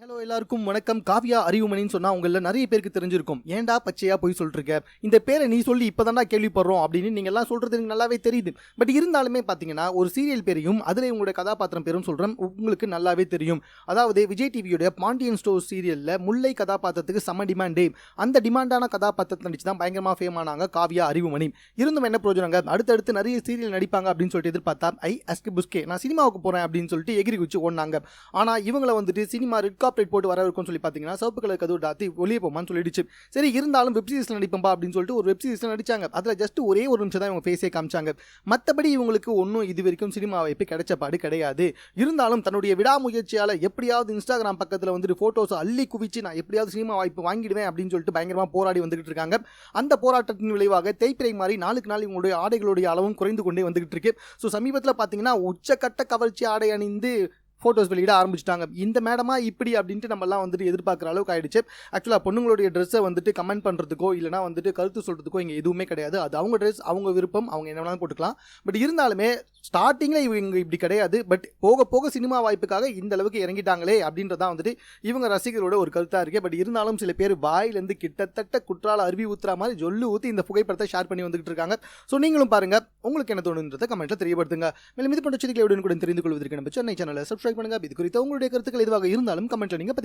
Hello எல்லாருக்கும் வணக்கம். காவியா அறிவுமணின்னு சொன்னால் உங்களில் நிறைய பேருக்கு தெரிஞ்சிருக்கும். ஏன்டா பச்சையாக போய் சொல்லிட்டு இந்த பேரை நீ சொல்லி இப்பதான்டா கேள்விப்படுறோம் அப்படின்னு நீங்கள் எல்லாம் சொல்கிறது எனக்கு நல்லாவே தெரியுது. பட் இருந்தாலுமே பார்த்தீங்கன்னா ஒரு சீரியல் பேரையும் அதில் உங்களுடைய கதாபாத்திரம் பேரும் சொல்கிறேன் உங்களுக்கு நல்லாவே தெரியும். அதாவது விஜய் டிவியோட பாண்டியன் ஸ்டோர் சீரியலில் முல்லை கதாபாத்திரத்துக்கு செம்ம டிமாண்டே அந்த டிமாண்டான கதாபாத்திரத்தை நடிச்சு தான் பயங்கரமாக ஃபேம் ஆனாங்க காவியா அறிவுமணி. இருந்தும் என்ன பிரோஜனங்க அடுத்தடுத்து நிறைய சீரியல் நடிப்பாங்க அப்படின்னு சொல்லிட்டு எதிர்பார்த்தா ஐ அஸ்கி புஸ்கே நான் சினிமாவுக்கு போகிறேன் அப்படின்னு சொல்லிட்டு எகிரி குச்சி ஓடினாங்க. ஆனால் இவங்களை வந்துட்டு சினிமா ரெட் கார்பரேட் போட்டு வர இருக்கும்னு சொல்லி பார்த்தீங்கன்னா சிவப்பு கலர் கதவு டாத்தி ஒளிய போமான்னு சொல்லிடுச்சு. சரி இருந்தாலும் வெப் சீரிஸில் நடிப்பம்பா அப்படின்னு சொல்லிட்டு ஒரு வெப் சீரிஸில் நடிச்சாங்க. அதில் ஜஸ்ட் ஒரே ஒரு நிமிஷம் தான் இவங்க ஃபேஸே காமிச்சாங்க. மற்றபடி இவங்களுக்கு ஒன்றும் இது வரைக்கும் சினிமா வாய்ப்பு கிடைச்ச பாடு கிடையாது. இருந்தாலும் தன்னுடைய விடாமுயற்சியால் எப்படியாவது இன்ஸ்டாகிராம் பக்கத்தில் வந்துட்டு ஃபோட்டோஸை அள்ளி குவிச்சு நான் எப்படியாவது சினிமா வாய்ப்பு வாங்கிடுவேன் அப்படின்னு சொல்லிட்டு பயங்கரமாக போராடி வந்துகிட்டு இருக்காங்க. அந்த போராட்டத்தின் விளைவாக தேய்பிரை மாதிரி நாளுக்கு நாள் இவங்களுடைய ஆடைகளுடைய அளவும் குறைந்து கொண்டே வந்துகிட்டு இருக்கு. ஸோ சமீபத்தில் பார்த்தீங்கன்னா உச்சக்கட்ட கவர்ச்சி ஆடை அணிந்து ஃபோட்டோஸ் வெளியிட ஆரம்பிச்சிட்டாங்க. இந்த மேடமா இப்படி அப்படின்ட்டு நம்மலாம் வந்துட்டு எதிர்பார்க்குற அளவுக்கு ஆயிடுச்சு. ஆக்சுவலாக பொண்ணுங்களுடைய ட்ரெஸ்ஸை வந்துட்டு கமெண்ட் பண்ணுறதுக்கோ இல்லைனா வந்துட்டு கருத்து சொல்கிறதுக்கோ இங்கே எதுவுமே கிடையாது. அது அவங்க ட்ரெஸ் அவங்க விருப்பம் அவங்க என்ன வேணாலும் போட்டுக்கலாம். பட் இருந்தாலுமே ஸ்டார்டிங்கில் இவங்க இப்படி கிடையாது. பட் போக போக சினிமா வாய்ப்புக்காக இந்த அளவுக்கு இறங்கிட்டாங்களே அப்படின்றதான் வந்துட்டு இவங்க ரசிகர்களோட ஒரு கருத்தாக இருக்குது பட் இருந்தாலும் சில பேர் வாயிலேருந்து கிட்டத்தட்ட குற்றால அருவி ஊத்துற மாதிரி ஜொல்லு ஊற்றி இந்த புகைப்படத்தை ஷேர் பண்ணி வந்துகிட்டு இருக்காங்க. ஸோ நீங்களும் பாருங்கள் உங்களுக்கு என்ன தோணுன்றதை கமெண்ட்டில் தெரியப்படுத்துங்க. மேலும் இது போன்ற செய்திகளை கூட தெரிந்து கொள்வதற்கு நம்ம சென்னை சேனலை சப்ஸ்கிரைப் பண்ணுங்க. இது குறித்த உங்களுடைய கருத்துக்கள் எதுவாக இருந்தாலும் கமெண்ட்ல நீங்க